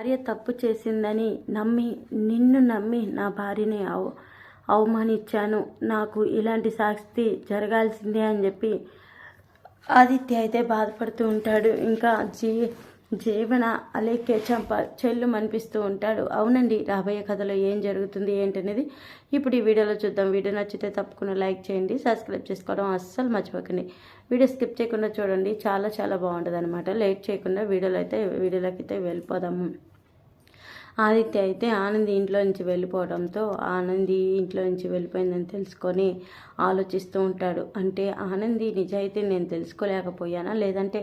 భార్య తప్పు చేసిందని నమ్మి నిన్ను నమ్మి నా భార్యని అవ అవమానించాను. నాకు ఇలాంటి శాస్తి జరగాల్సిందే అని చెప్పి ఆదిత్య అయితే బాధపడుతూ ఉంటాడు. ఇంకా జీ జీవన అలేఖ్య చంప చెల్లు అనిపిస్తూ ఉంటాడు. అవునండి రాబోయే కథలో ఏం జరుగుతుంది ఏంటనేది ఇప్పుడు ఈ వీడియోలో చూద్దాం. వీడియో నచ్చితే తప్పకుండా లైక్ చేయండి సబ్స్క్రైబ్ చేసుకోవడం అస్సలు మర్చిపోకండి. వీడియో స్కిప్ చేయకుండా చూడండి. చాలా చాలా బాగుంటుంది అనమాట లేట్ చేయకుండా వీడియోలో అయితే వీడియోలోకి అయితే వెళ్ళిపోదాము ఆదిత్య అయితే ఆనంది ఇంట్లో నుంచి వెళ్ళిపోవడంతో ఆనంది ఇంట్లో నుంచి వెళ్ళిపోయిందని తెలుసుకొని ఆలోచిస్తూ ఉంటాడు. అంటే ఆనంది నిజాయితీ నేను తెలుసుకోలేకపోయానా? లేదంటే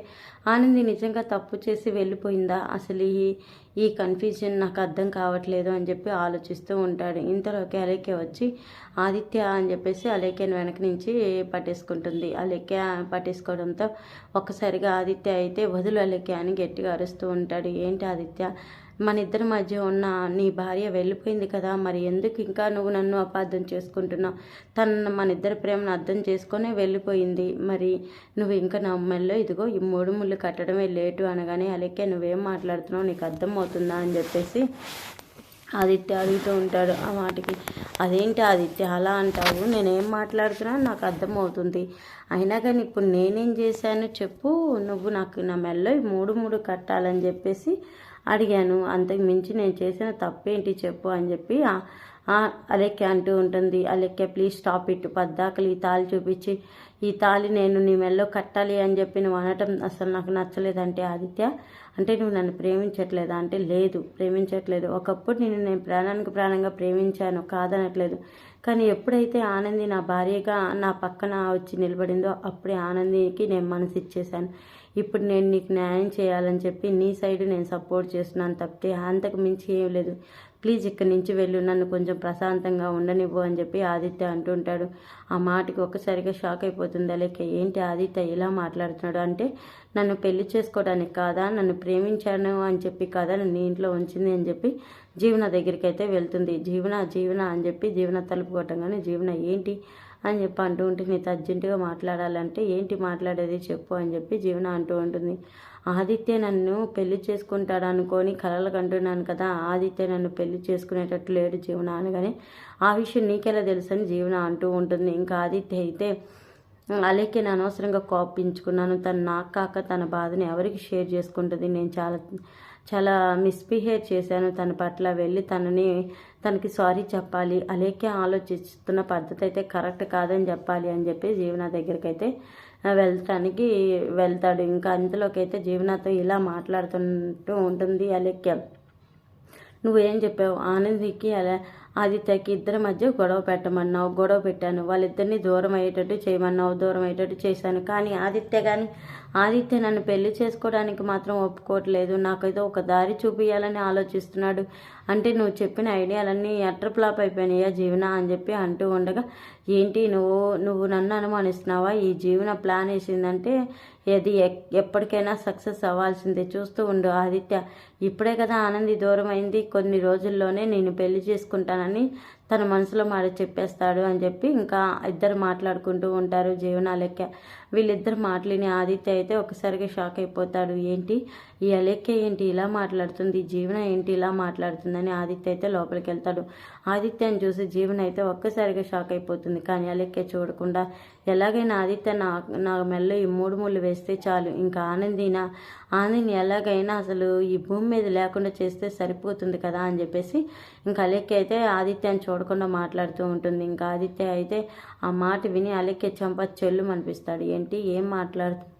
ఆనంది నిజంగా తప్పు చేసి వెళ్ళిపోయిందా? అసలు ఈ ఈ కన్ఫ్యూజన్ నాకు అర్థం కావట్లేదు అని చెప్పి ఆలోచిస్తూ ఉంటాడు. ఇంతలోకి అలేఖ్య వచ్చి ఆదిత్య అని చెప్పేసి అలేఖ్యను వెనక నుంచి పట్టేసుకుంటుంది. అలేఖ్య పట్టేసుకోవడంతో ఒక్కసారిగా ఆదిత్య అయితే వదులు అలేఖ్య అని గట్టిగా అరుస్తూ ఉంటాడు. ఏంటి ఆదిత్య? మన ఇద్దరి మధ్య ఉన్న నీ భార్య వెళ్ళిపోయింది కదా మరి ఎందుకు ఇంకా నువ్వు నన్ను అపార్థం చేసుకుంటున్నావు? తను మన ఇద్దరి ప్రేమను అర్థం చేసుకొని వెళ్ళిపోయింది. మరి నువ్వు ఇంకా నా అమ్మాయిలో ఇదిగో ఈ మూడు ముళ్ళు కట్టడమే లేటు అనగానే అలెక్కే నువ్వేం మాట్లాడుతున్నావు? నీకు అర్థమవుతుందా అని చెప్పేసి ఆదిత్య అడుగుతూ ఉంటాడు ఆ మాటకి. అదేంటి ఆదిత్య అలా అంటావు? నేనేం మాట్లాడుతున్నా నాకు అర్థమవుతుంది. అయినా కానీ ఇప్పుడు నేనేం చేశాను చెప్పు. నువ్వు నాకు నా మెల్లో ఈ మూడు మూడు కట్టాలని చెప్పేసి అడిగాను. అంతకు మించి నేను చేసిన తప్పేంటి చెప్పు అని చెప్పి అలెక్కే అంటూ ఉంటుంది. అలెక్క ప్లీజ్ స్టాప్ ఇట్ పద్దాకలు ఈ తాళి చూపించి ఈ తాళి నేను నీ మెల్లో కట్టాలి అని చెప్పి నువ్వు అనటం అసలు నాకు నచ్చలేదంటే ఆదిత్య అంటే నువ్వు నన్ను ప్రేమించట్లేదా? అంటే లేదు ప్రేమించట్లేదు. ఒకప్పుడు నేను నేను ప్రాణానికి ప్రాణంగా ప్రేమించాను కాదనట్లేదు. కానీ ఎప్పుడైతే ఆనంది నా భార్యగా నా పక్కన వచ్చి నిలబడిందో అప్పుడే ఆనందికి నేను మనసు ఇచ్చేశాను ఇప్పుడు నేను నీకు న్యాయం చేయాలని చెప్పి నీ సైడ్ నేను సపోర్ట్ చేస్తున్నాను తప్పితే అంతకు మించి ఏం లేదు. ప్లీజ్ ఇక్కడి నుంచి వెళ్ళు నన్ను కొంచెం ప్రశాంతంగా ఉండనివ్వు అని చెప్పి ఆదిత్య అంటుంటాడు. ఆ మాటకి ఒక్కసారిగా షాక్ అయిపోతుంది లేక ఏంటి ఆదిత్య ఇలా మాట్లాడుతున్నాడు? అంటే నన్ను పెళ్ళి చేసుకోవడానికి కాదా? నన్ను ప్రేమించాను అని చెప్పి కాదా నన్ను ఇంట్లో ఉంచింది అని చెప్పి జీవన దగ్గరికి అయితే వెళ్తుంది. జీవన జీవన అని చెప్పి జీవన తలుపు కొట్టంగానే జీవన ఏంటి? అని చెప్పి అంటూ ఉంటే నీతో అర్జెంటుగా మాట్లాడాలంటే ఏంటి మాట్లాడేది చెప్పు అని చెప్పి జీవన అంటూ ఉంటుంది. ఆదిత్య నన్ను పెళ్ళి చేసుకుంటాడు అనుకొని కలలు కంటున్నాను కదా ఆదిత్య నన్ను పెళ్ళి చేసుకునేటట్టు లేడు జీవన అనగానే ఆ విషయం నీకెలా తెలుసని జీవన అంటూ ఉంటుంది. ఇంకా ఆదిత్య అయితే అలాగే నేను అనవసరంగా కోపించుకున్నాను. తను నాకు కాక తన బాధని ఎవరికి షేర్ చేసుకుంటుంది? నేను చాలా చాలా మిస్బిహేవ్ చేశాను. తన పట్ల వెళ్ళి తనని తనకి సారీ చెప్పాలి. అలాగే ఆలోచిస్తున్న పద్ధతి అయితే కరెక్ట్ కాదని చెప్పాలి అని చెప్పి జీవన దగ్గరికి అయితే వెళ్తానికి వెళ్తాడు. ఇంకా అంతలోకి అయితే జీవనతో ఇలా మాట్లాడుతుంటూ ఉంటుంది అలెక్య. నువ్వేం చెప్పావు? ఆనందికి అలా ఆదిత్యకి ఇద్దరి మధ్య గొడవ పెట్టమన్నావు గొడవ పెట్టాను. వాళ్ళిద్దరిని దూరం అయ్యేటట్టు చేయమన్నావు దూరం అయ్యేటట్టు చేశాను. కానీ ఆదిత్య కానీ ఆదిత్య నన్ను పెళ్ళి చేసుకోవడానికి మాత్రం ఒప్పుకోవట్లేదు. నాకైతే ఒక దారి చూపించాలని ఆలోచిస్తున్నాడు. అంటే నువ్వు చెప్పిన ఐడియాలన్నీ ఎట్ర ఫ్లాప్ అయిపోయినాయా జీవన అని చెప్పి అంటూ ఉండగా ఏంటి నువ్వు నువ్వు నన్ను అనుమానిస్తున్నావా? ఈ జీవన ప్లాన్ వేసిందంటే ఇది ఎప్పటికైనా సక్సెస్ అవ్వాల్సిందే. చూస్తూ ఉండు ఆదిత్య. ఇప్పుడే కదా ఆనంది దూరం అయింది కొన్ని రోజుల్లోనే నేను పెళ్ళి చేసుకుంటానని తన మనసులో మాట చెప్పేస్తాడు అని చెప్పి ఇంకా ఇద్దరు మాట్లాడుకుంటూ ఉంటారు జీవనాలెక్క. వీళ్ళిద్దరు మాట్లాడిన ఆదిత్య అయితే ఒకసారిగా షాక్ అయిపోతాడు. ఏంటి? ఈ అలెక్క ఏంటి? ఇలా మాట్లాడుతుంది. జీవన ఏంటి? ఇలా మాట్లాడుతుందని ఆదిత్య అయితే లోపలికి వెళ్తాడు. ఆదిత్యని చూసి జీవన అయితే ఒక్కసారిగా షాక్ అయిపోతుంది. కానీ అలెక్కే చూడకుండా ఎలాగైనా ఆదిత్య నా నా మెల్ల ఈ మూడు ముళ్ళు వేస్తే చాలు. ఇంకా ఆనందిన ఆనందిని ఎలాగైనా అసలు ఈ భూమి మీద లేకుండా చేస్తే సరిపోతుంది కదా అని చెప్పేసి ఇంకా అలెక్క అయితే ఆదిత్యని చూడకుండా మాట్లాడుతూ ఉంటుంది. ఇంకా ఆదిత్య అయితే ఆ మాట విని అలెక్య చంప చెల్లు అనిపిస్తాడు ఏంటి? ఏం మాట్లాడుతుంది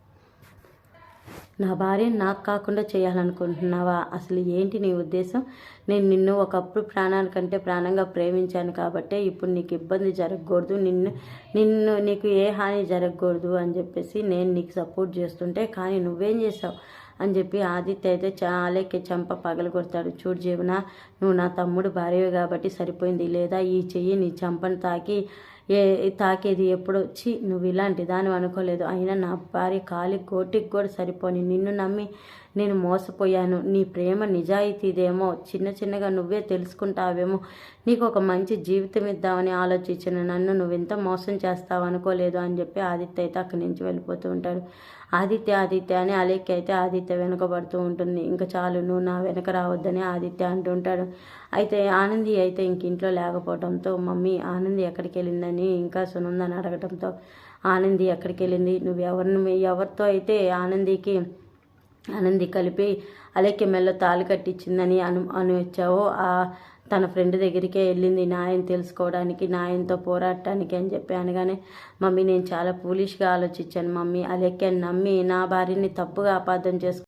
నా భార్యను నాకు కాకుండా చేయాలనుకుంటున్నావా? అసలు ఏంటి నీ ఉద్దేశం? నేను నిన్ను ఒకప్పుడు ప్రాణానికంటే ప్రాణంగా ప్రేమించాను కాబట్టే ఇప్పుడు నీకు ఇబ్బంది జరగకూడదు. నిన్ను నిన్ను నీకు ఏ హాని జరగకూడదు అని చెప్పేసి నేను నీకు సపోర్ట్ చేస్తుంటే కానీ నువ్వేం చేసావు అని చెప్పి ఆదిత్య అయితే చాలేకే చంప పగలు కొడతాడు. చూడు జీవన నువ్వు నా తమ్ముడు భార్యవే కాబట్టి సరిపోయింది. లేదా ఈ చెయ్యి నీ చంపను తాకి ఏ తాకేది ఎప్పుడు? నువ్వు ఇలాంటి దాని అనుకోలేదు. అయినా నా భార్య కాలి కోటికి కూడా సరిపోని. నిన్ను నమ్మి నేను మోసపోయాను. నీ ప్రేమ నిజాయితీదేమో? చిన్న చిన్నగా నువ్వే తెలుసుకుంటావేమో? నీకు ఒక మంచి జీవితం ఇద్దామని ఆలోచించిన నన్ను నువ్వు మోసం చేస్తావు అనుకోలేదు అని చెప్పి ఆదిత్య అయితే అక్కడి నుంచి వెళ్ళిపోతూ ఉంటాడు. ఆదిత్య ఆదిత్య అని అలేఖ్య అయితే ఆదిత్య వెనకబడుతూ ఉంటుంది. ఇంకా చాలు నువ్వు నా వెనక రావద్దని ఆదిత్య అంటూ ఉంటాడు. అయితే ఆనంది అయితే ఇంక ఇంట్లో లేకపోవడంతో మమ్మీ ఆనంది ఎక్కడికి వెళ్ళిందని ఇంకా సునందని అడగడంతో ఆనంది ఎక్కడికి వెళ్ళింది నువ్వు ఎవరిని ఎవరితో అయితే ఆనందికి ఆనంది కలిపి అలెక్కి మెల్ల తాళి కట్టించిందని అను అని వచ్చావో ఆ తన ఫ్రెండ్ దగ్గరికే వెళ్ళింది. న్యాయం తెలుసుకోవడానికి న్యాయంతో పోరాడటానికి అని చెప్పి అనగానే మమ్మీ నేను చాలా పూలిష్గా ఆలోచించాను. మమ్మీ అలెక్కని నమ్మి నా భార్యని తప్పుగా అపార్థం చేసుకు